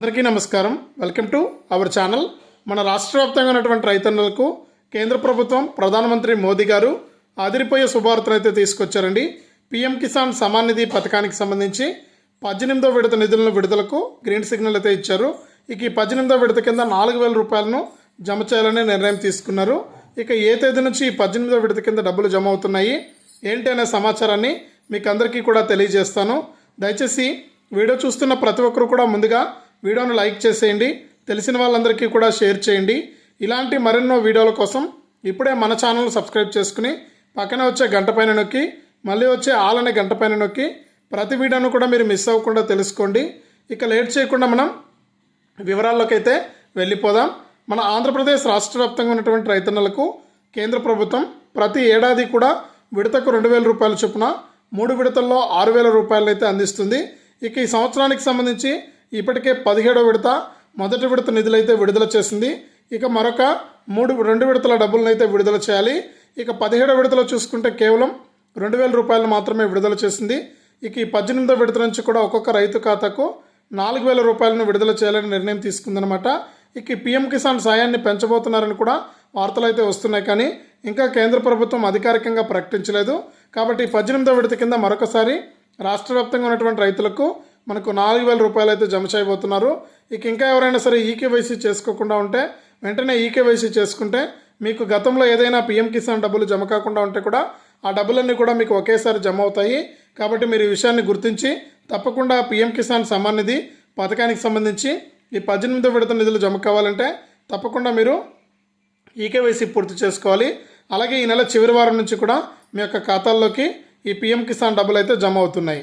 అందరికీ నమస్కారం. Welcome to our channel. మన రాష్ట్ర వ్యాప్తంగా ఉన్నటువంటి రైతన్నలకు కేంద్ర ప్రభుత్వం ప్రధానమంత్రి మోదీ గారు ఆదిరిపోయే శుభార్తను అయితే తీసుకొచ్చారండి. పీఎం కిసాన్ సమాన్ నిధి పథకానికి సంబంధించి పద్దెనిమిదో విడత నిధులను విడుదలకు గ్రీన్ సిగ్నల్ అయితే ఇచ్చారు. ఇక ఈ పద్దెనిమిదో విడత కింద నాలుగు వేల రూపాయలను జమ చేయాలనే నిర్ణయం తీసుకున్నారు. ఇక ఏ తేదీ నుంచి ఈ పద్దెనిమిదో విడత కింద డబ్బులు జమ అవుతున్నాయి? ఏంటి అనే సమాచారాన్ని మీకు అందరికీ కూడా తెలియజేస్తాను. దయచేసి వీడియో చూస్తున్న ప్రతి ఒక్కరు కూడా ముందుగా వీడియోను లైక్ చేసేయండి. తెలిసిన వాళ్ళందరికీ కూడా షేర్ చేయండి. ఇలాంటి మరెన్నో వీడియోల కోసం ఇప్పుడే మన ఛానల్ సబ్స్క్రైబ్ చేసుకుని పక్కనే వచ్చే గంట పైన నొక్కి మళ్ళీ వచ్చే ఆల్ అనే గంట పైన నొక్కి ప్రతి వీడియోను కూడా మీరు మిస్ అవ్వకుండా తెలుసుకోండి. ఇక లేట్ చేయకుండా మనం వివరాల్లోకైతే వెళ్ళిపోదాం. మన ఆంధ్రప్రదేశ్ రాష్ట్ర వ్యాప్తంగా ఉన్నటువంటి రైతన్నలకు కేంద్ర ప్రభుత్వం ప్రతి ఏడాది కూడా విడతకు రెండు వేల రూపాయల చొప్పున మూడు విడతల్లో ఆరు వేల రూపాయలు అయితే అందిస్తుంది. ఇక ఈ సంవత్సరానికి సంబంధించి ఇప్పటికే పదిహేడో విడత మొదటి విడత నిధులు అయితే విడుదల చేసింది. ఇక మరొక మూడు రెండు విడతల డబ్బులను అయితే విడుదల చేయాలి. ఇక పదిహేడో విడతలో చూసుకుంటే కేవలం రెండు వేల రూపాయలు మాత్రమే విడుదల చేసింది. ఇక ఈ పద్దెనిమిదో విడత నుంచి కూడా ఒక్కొక్క రైతు ఖాతాకు నాలుగు వేల రూపాయలను విడుదల చేయాలని నిర్ణయం తీసుకుందనమాట ఇక ఈ పీఎం కిసాన్ సాయాన్ని పెంచబోతున్నారని కూడా వార్తలు అయితే వస్తున్నాయి. కానీ ఇంకా కేంద్ర ప్రభుత్వం అధికారికంగా ప్రకటించలేదు. కాబట్టి పద్దెనిమిదో విడత కింద మరొకసారి రాష్ట్ర వ్యాప్తంగా ఉన్నటువంటి రైతులకు మనకు నాలుగు వేల రూపాయలు అయితే జమ చేయబోతున్నారు. ఇక ఇంకా ఎవరైనా సరే ఈకేవైసీ చేసుకోకుండా ఉంటే వెంటనే ఈకేవైసీ చేసుకుంటే మీకు గతంలో ఏదైనా పీఎం కిసాన్ డబ్బులు జమ కాకుండా ఉంటే కూడా ఆ డబ్బులన్నీ కూడా మీకు ఒకేసారి జమ అవుతాయి. కాబట్టి మీరు ఈ విషయాన్ని గుర్తించి తప్పకుండా పీఎం కిసాన్ సమ్మాన్ నిధి పథకానికి సంబంధించి ఈ పద్దెనిమిదో విడత నిధులు జమ కావాలంటే తప్పకుండా మీరు ఈకేవైసీ పూర్తి చేసుకోవాలి. అలాగే ఈ నెల చివరి వారం నుంచి కూడా మీ యొక్క ఖాతాల్లోకి ఈ పీఎం కిసాన్ డబ్బులు అయితే జమ అవుతున్నాయి.